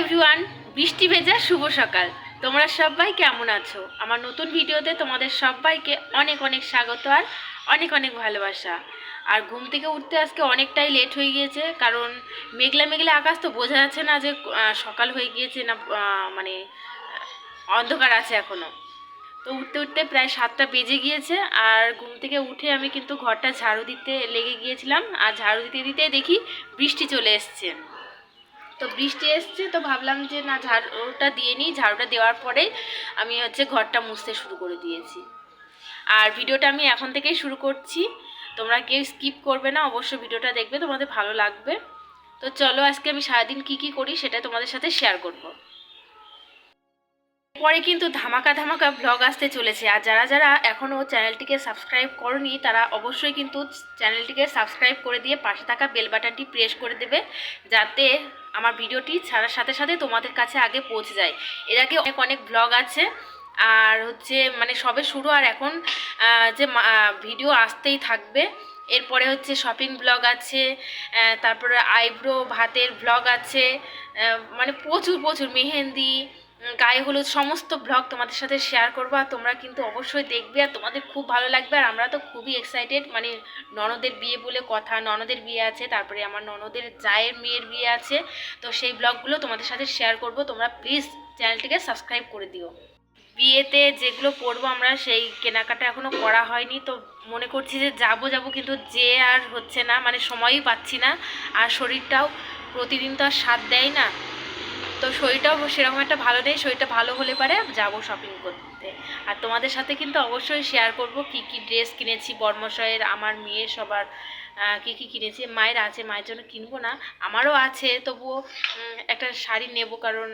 Everyone বৃষ্টি ভেজা শুভ সকাল। তোমরা সবাই কেমন আছো? আমার নতুন ভিডিওতে তোমাদের সবাইকে অনেক অনেক স্বাগত আর অনেক অনেক ভালোবাসা। আর ঘুম থেকে উঠতে আজকে অনেকটাই লেট হয়ে গিয়েছে, কারণ মেঘলা মেঘলা আকাশ তো বোঝা যাচ্ছে না যে সকাল হয়ে গিয়েছে না মানে অন্ধকার আছে এখনও তো উঠতে উঠতে প্রায় সাতটা বেজে গিয়েছে, আর ঘুম থেকে উঠে আমি কিন্তু ঘরটা ঝাড়ু দিতে লেগে গিয়েছিলাম, আর ঝাড়ু দিতে দিতে দেখি বৃষ্টি চলে এসছে। তো বৃষ্টি এসছে, তো ভাবলাম যে না, ঝাড়ুটা দিয়ে নিই। ঝাড়ুটা দেওয়ার পরে আমি হচ্ছে ঘরটা মুছতে শুরু করে দিয়েছি। আর ভিডিওটা আমি এখন থেকেই শুরু করছি। তোমরা কেউ স্কিপ করবে না, অবশ্যই ভিডিওটা দেখবে, তোমাদের ভালো লাগবে। তো চলো আজকে আমি সারাদিন কি কি করি সেটা তোমাদের সাথে শেয়ার করব। পরে কিন্তু ধামাকা ধামাকা ব্লগ আসতে চলেছে। আর যারা যারা এখনও চ্যানেলটিকে সাবস্ক্রাইব করনি, তারা অবশ্যই কিন্তু চ্যানেলটিকে সাবস্ক্রাইব করে দিয়ে পাশে থাকা বেল বাটনটি প্রেস করে দেবে, যাতে আমার ভিডিওটি ছাড়ার সাথে সাথে তোমাদের কাছে আগে পৌঁছে যায়। এর আগে অনেক অনেক ব্লগ আছে, আর হচ্ছে মানে সবে শুরু, আর এখন যে ভিডিও আসতেই থাকবে। এরপরে হচ্ছে শপিং ব্লগ আছে তারপরে আইব্রো ভাতের ব্লগ আছে মানে প্রচুর প্রচুর মেহেন্দি গায়ে হলুদ সমস্ত ব্লগ তোমাদের সাথে শেয়ার করব, আর তোমরা কিন্তু অবশ্যই দেখবে, আর তোমাদের খুব ভালো লাগবে, আর আমরা তো খুবই এক্সাইটেড মানে ননদের বিয়ে বলে কথা, ননদের বিয়ে আছে, তারপরে আমার ননদের জায়ের মেয়ের বিয়ে আছে, তো সেই ব্লগগুলো তোমাদের সাথে শেয়ার করব, তোমরা প্লিজ চ্যানেলটিকে সাবস্ক্রাইব করে দিও। বিয়েতে যেগুলো পরবো আমরা, সেই কেনাকাটা এখনও করা হয়নি, তো মনে করছি যে যাব যাব কিন্তু যে আর হচ্ছে না মানে সময়ই পাচ্ছি না, আর শরীরটাও প্রতিদিন তো আর সাথ দেয় না তো শরীরটাও সেরকম একটা ভালো নেই, শরীরটা ভালো হলে পারে যাব শপিং করতে। আর তোমাদের সাথে কিন্তু অবশ্যই শেয়ার করব কি কি ড্রেস কিনেছি বর্মশয়ের আমার মেয়ের সবার কি কি কিনেছি, মায়ের আছে, মায়ের জন্য কিনবো না, আমারও আছে, তবুও একটা শাড়ি নেব কারণ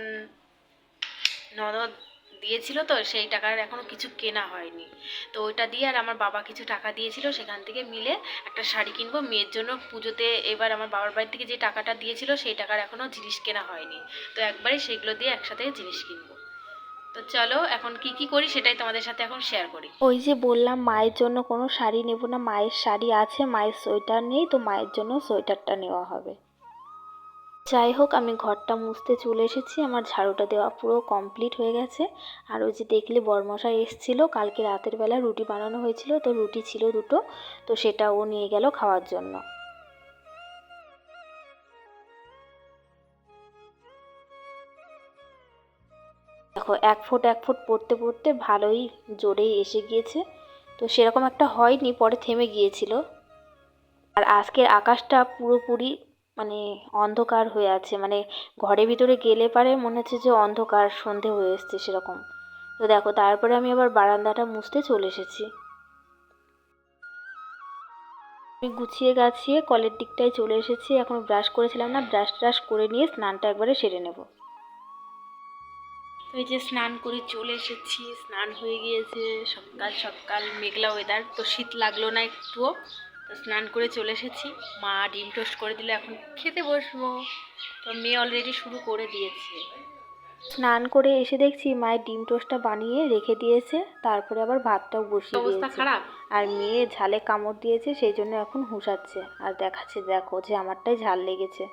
ননদ দিয়েছিল তো, সেই টাকার এখনও কিছু কেনা হয়নি। তো ওইটা দিয়ে আর আমার বাবা কিছু টাকা দিয়েছিল, সেখান থেকে মিলে একটা শাড়ি কিনবো। মেয়ের জন্য পুজোতে এবার আমার বাবার বাড়ি থেকে যে টাকাটা দিয়েছিল, সেই টাকার এখনও জিনিস কেনা হয়নি। তো একবারে সেগুলো দিয়ে একসাথে জিনিস কিনবো। তো চলো, এখন কি কি করি সেটাই তোমাদের সাথে এখন শেয়ার করি। ওই যে বললাম, মায়ের জন্য কোনো শাড়ি নেব না। মায়ের শাড়ি আছে, মায়ের সোয়েটার নেই, তো মায়ের জন্য সোয়েটারটা নেওয়া হবে। যাই হোক, আমি ঘরটা মুছতে চলে এসেছি। আমার ঝাড়ুটা দেওয়া পুরো কমপ্লিট হয়ে গেছে। আর ওই যে দেখলে বরমশাই এসেছিল, কালকে রাতের বেলা রুটি বানানো হয়েছিল, তো রুটি ছিল দুটো, তো সেটা ও নিয়ে গেল খাওয়ার জন্য। দেখো, এক ফুট এক ফুট পড়তে পড়তে ভালোই জোরেই এসে গিয়েছে। তো সেরকম একটা হয়নি, পরে থেমে গিয়েছিল। আর আজকের আকাশটা পুরোপুরি মানে অন্ধকার হয়ে আছে। মানে ঘরের ভিতরে গেলে পারে মনে হচ্ছে যে অন্ধকার, সন্ধে হয়ে এসছে সেরকম। তো দেখো, তারপরে আমি আবার বারান্দাটা মুছতে চলে এসেছি। আমি গুছিয়ে গাছিয়ে কলের দিকটায় চলে এসেছি। এখন ব্রাশ করেছিলাম না, ব্রাশ ট্রাশ করে নিয়ে স্নানটা একবারে সেরে নেব। তো এই যে স্নান করে চলে এসেছি, স্নান হয়ে গিয়েছে। সকাল সকাল মেঘলা ওয়েদার তো শীত লাগল না একটুও। তো স্নান করে চলে এসেছি। মা ডিম টোস্ট করে দিলে এখন খেতে বসবো। তো মেয়ে অলরেডি শুরু করে দিয়েছে। স্নান করে এসে দেখছি মায়ের ডিম টোস্টটা বানিয়ে রেখে দিয়েছে তারপরে আবার ভাতটাও বসিয়ে অবস্থা দিয়েছে। খারাপ? আর মেয়ে ঝালে কামড় দিয়েছে সেই জন্য এখন হুঁসাচ্ছে আর দেখাচ্ছে দেখো যে আমারটাই ঝাল লেগেছে।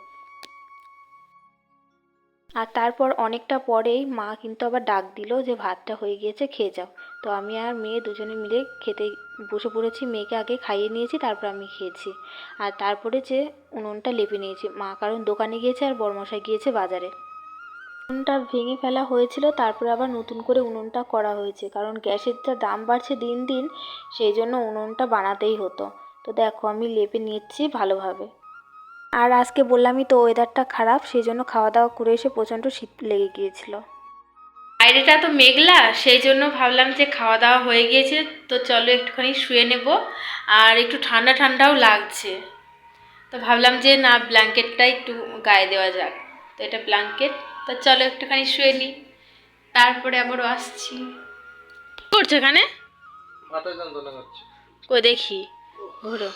আর তারপর অনেকটা পরেই মা কিন্তু আবার ডাক দিল যে ভাতটা হয়ে গিয়েছে, খেয়ে যাও। তো আমি আর মেয়ে দুজনে মিলে খেতে, বসে পড়েছি, মেয়েকে আগে খাইয়ে নিয়েছি, তারপর আমি খেয়েছি। আর তারপরে যে উনুনটা লেপে নিয়েছি, মা কারণ দোকানে গিয়েছে আর বড়মশাই গিয়েছে বাজারে। উনুনটা ভেঙে ফেলা হয়েছিল, তারপরে আবার নতুন করে উনুনটা করা হয়েছে, কারণ গ্যাসের যা দাম বাড়ছে দিন দিন, সেই জন্য উনুনটা বানাতেই হতো। তো দেখো আমি লেপে নিচ্ছি ভালোভাবে। আর আজকে বললামই তো ওয়েদারটা খারাপ সেই জন্য খাওয়া দাওয়া করে এসে প্রচণ্ড শীত লেগে গিয়েছিল। বাইরেটা তো মেঘলা সেই জন্য ভাবলাম যে খাওয়া দাওয়া হয়ে গিয়েছে তো চলো একটুখানি শুয়ে নেব। আর একটু ঠান্ডা ঠান্ডাও লাগছে। তো ভাবলাম যে না ব্ল্যাঙ্কেটটা একটু গায়ে দেওয়া যাক। তো এটা ব্ল্যাঙ্কেট তো চলো একটুখানি শুয়ে নিই তারপরে আবারও আসছি। করছ এখানে? মাথা যন্ত্রণা করছে। কই দেখি ঘুরো।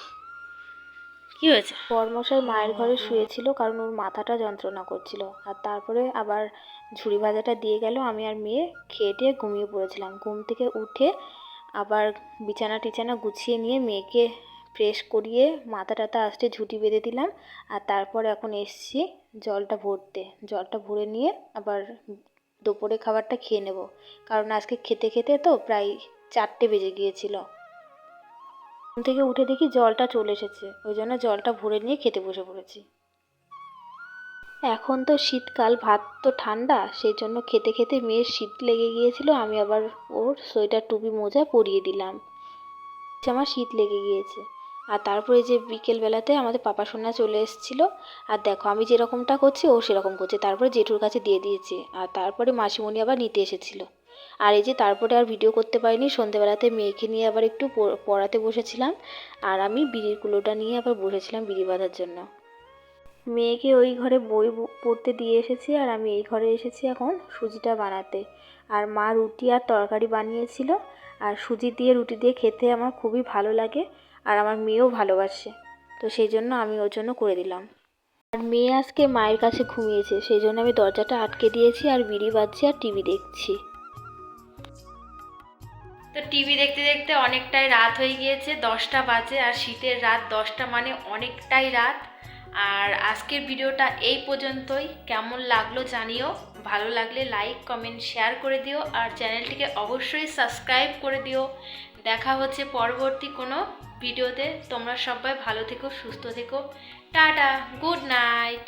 কি হয়েছে? বরমশাই মায়ের ঘরে শুয়েছিল, কারণ ওর মাথাটা যন্ত্রণা করছিল। আর তারপরে আবার ঝুড়ি ভাজাটা দিয়ে গেল, আমি আর মেয়ে খেয়ে টেয়ে ঘুমিয়ে পড়েছিলাম। ঘুম থেকে উঠে আবার বিছানা টিছানা গুছিয়ে নিয়ে মেয়েকে ফ্রেশ করিয়ে মাথা টাথা আসতে ঝুঁটি বেঁধে দিলাম। আর তারপর এখন এসছি জলটা ভরতে। জলটা ভরে নিয়ে আবার দুপুরে খাবারটা খেয়ে নেব। কারণ আজকে খেতে খেতে তো প্রায় চারটে বেজে গিয়েছিল। ঘুম থেকে উঠে দেখি জলটা চলে এসেছে। ওই জন্য জলটা ভরে নিয়ে খেতে বসে পড়েছি। এখন তো শীতকাল, ভাত তো ঠান্ডা, সেই জন্য খেতে খেতে মেয়ের শীত লেগে গিয়েছিল, আমি আবার ওর সোয়েটার টুপি মোজা পরিয়ে দিলাম। আমার শীত লেগে গিয়েছে। আর তারপরে যে বিকেলবেলাতে আমাদের পাপা সোনা চলে এসেছিল, আর দেখো আমি যেরকমটা করছি, ও সেরকম করছে। তারপরে জেঠুর কাছে দিয়ে দিয়েছে। আর তারপরে মাসিমণি আবার নিতে এসেছিল। আর এই যে তারপরে আর ভিডিও করতে পারিনি, সন্ধেবেলাতে মেয়েকে নিয়ে আবার একটু পড়- পড়াতে বসেছিলাম। আর আমি বিড়ির কুলোটা নিয়ে আবার বসেছিলাম বিড়ি বাঁধার জন্য। মেয়েকে ওই ঘরে বই পড়তে দিয়ে এসেছি আর আমি এই ঘরে এসেছি এখন সুজিটা বানাতে। আর মা রুটি আর তরকারি বানিয়েছিল আর সুজি দিয়ে রুটি দিয়ে খেতে আমার খুবই ভালো লাগে আর আমার মেয়েও ভালোবাসে। তো সেই জন্য আমি ওর জন্য করে দিলাম। আর মেয়ে আজকে মায়ের কাছে ঘুমিয়েছে, সেই জন্য আমি দরজাটা আটকে দিয়েছি আর বিড়ি বাজছি আর টিভি দেখছি। তো টিভি দেখতে দেখতে অনেকটাই রাত হয়ে গিয়েছে, দশটা বাজে আর শীতের রাত দশটা মানে অনেকটাই রাত। আর আজকের ভিডিওটা এই পর্যন্তই। কেমন লাগল জানিও। ভালো লাগলে লাইক কমেন্ট শেয়ার করে দিও। আর চ্যানেলটিকে অবশ্যই সাবস্ক্রাইব করে দিও। দেখা হচ্ছে পরবর্তী কোনো ভিডিওতে। তোমরা সবাই ভালো থেকো, সুস্থ থেকো। Tata good night